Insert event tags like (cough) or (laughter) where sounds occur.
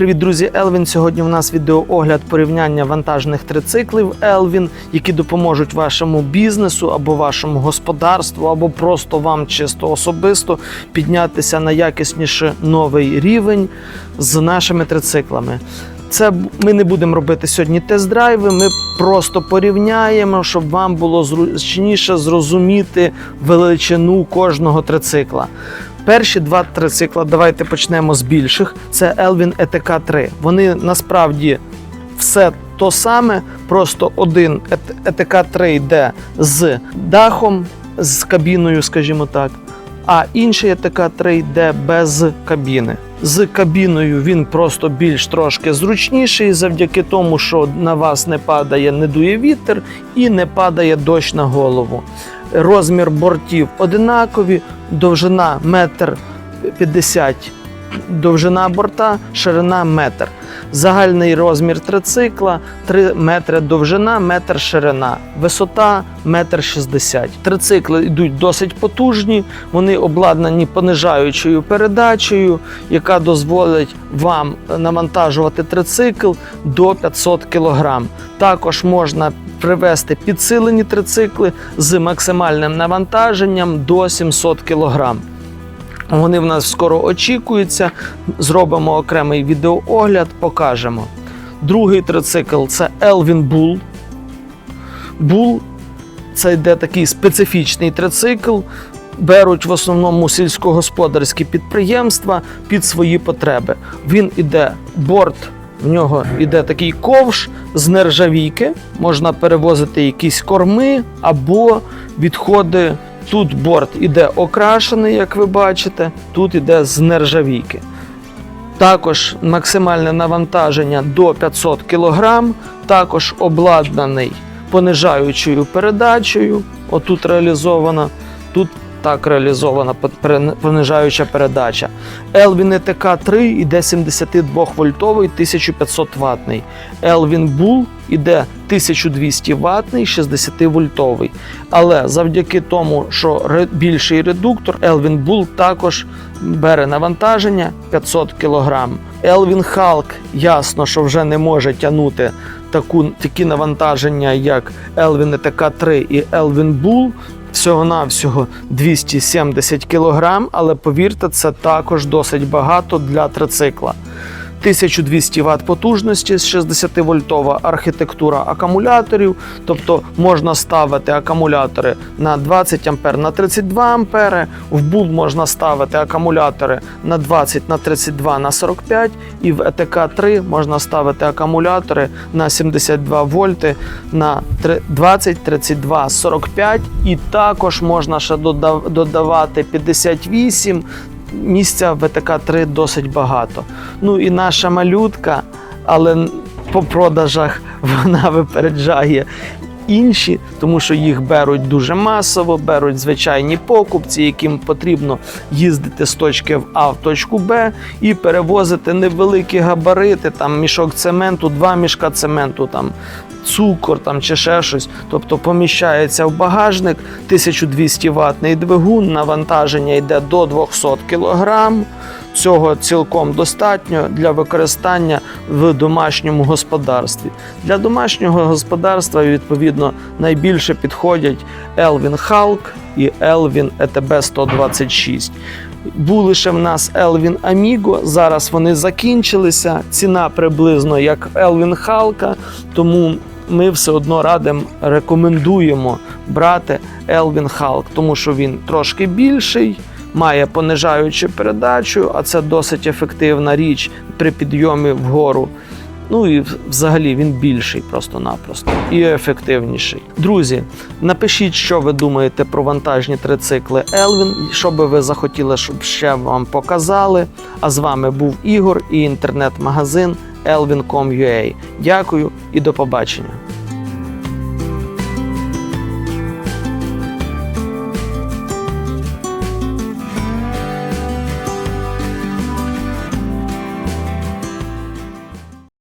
Привіт, друзі! Елвін. Сьогодні у нас відеоогляд порівняння вантажних трициклів Елвін, які допоможуть вашому бізнесу або вашому господарству, або просто вам чисто особисто піднятися на якісніше новий рівень з нашими трициклами. Це ми не будемо робити сьогодні тест-драйви. Ми просто порівняємо, щоб вам було зручніше зрозуміти величину кожного трицикла. Перші два трицикла, давайте почнемо з більших. Це Elvin ETK 3. Вони насправді все то саме, просто один ETK 3 йде з дахом, з кабіною, скажімо так, а інший ETK 3 йде без кабіни. З кабіною він просто більш трошки зручніший, завдяки тому, що на вас не падає, не дує вітер і не падає дощ на голову. Розмір бортів одинакові, довжина метр 50 довжина борта, ширина метр. Загальний розмір трицикла 3 метри довжина, метр ширина, висота метр 60. Трицикли йдуть досить потужні, вони обладнані понижаючою передачею, яка дозволить вам навантажувати трицикл до 500 кг. Також можна привести підсилені трицикли з максимальним навантаженням до 700 кг. Вони в нас скоро очікуються. Зробимо окремий відеоогляд, покажемо. Другий трицикл це Elvin Bull. Bull це йде такий специфічний трицикл. Беруть в основному сільськогосподарські підприємства під свої потреби. Він іде борт, в нього іде такий ковш з нержавійки. Можна перевозити якісь корми або відходи. Тут борт іде окрашений, як ви бачите, тут іде з нержавійки. Також максимальне навантаження до 500 кг, також обладнаний понижаючою передачею. Отут реалізована, тут так реалізована понижаюча передача. Elvin ETK 3 іде 72 вольтовий 1500 ватний. Elvin Bull іде 1200 ватний 60 вольтовий. Але завдяки тому, що більший редуктор, Elvin Bull також бере навантаження 500 кг. Elvin Hulk ясно, що вже не може тягнути таку, такі навантаження, як Elvin ETK 3 і Elvin Bull. Всього-навсього 270 кг, але повірте, це також досить багато для трицикла. 1200 Вт потужності з 60-вольтова архітектура акумуляторів, тобто можна ставити акумулятори на 20 А на 32 А, в бул можна ставити акумулятори на 20 на 32 на 45 і в ЕТК 3 можна ставити акумулятори на 72 вольти на три- 20, 32, 45 і також можна ще додавати 58 місця в ВТК 3 досить багато. Ну і наша малютка, але по продажах (laughs) вона випереджає інші, тому що їх беруть дуже масово, беруть звичайні покупці, яким потрібно їздити з точки в А в точку Б і перевозити невеликі габарити, там мішок цементу, два мішка цементу, там цукор там чи ще щось. Тобто поміщається в багажник 1200 ватний двигун, навантаження йде до 200 кг. Цього цілком достатньо для використання в домашньому господарстві. Для домашнього господарства відповідно найбільше підходять Elvin Hulk і Elvin ETB 126. Були ще в нас Elvin Amigo, зараз вони закінчилися. Ціна приблизно як Elvin Hulk, тому ми все одно радимо, рекомендуємо брати Elvin Hulk, тому що він трошки більший, має понижаючу передачу, а це досить ефективна річ при підйомі вгору. Ну і взагалі він більший просто-напросто і ефективніший. Друзі, напишіть, що ви думаєте про вантажні трицикли Elvin, що би ви захотіли, щоб ще вам показали. А з вами був Ігор і інтернет-магазин elvin.com.ua. Дякую і до побачення.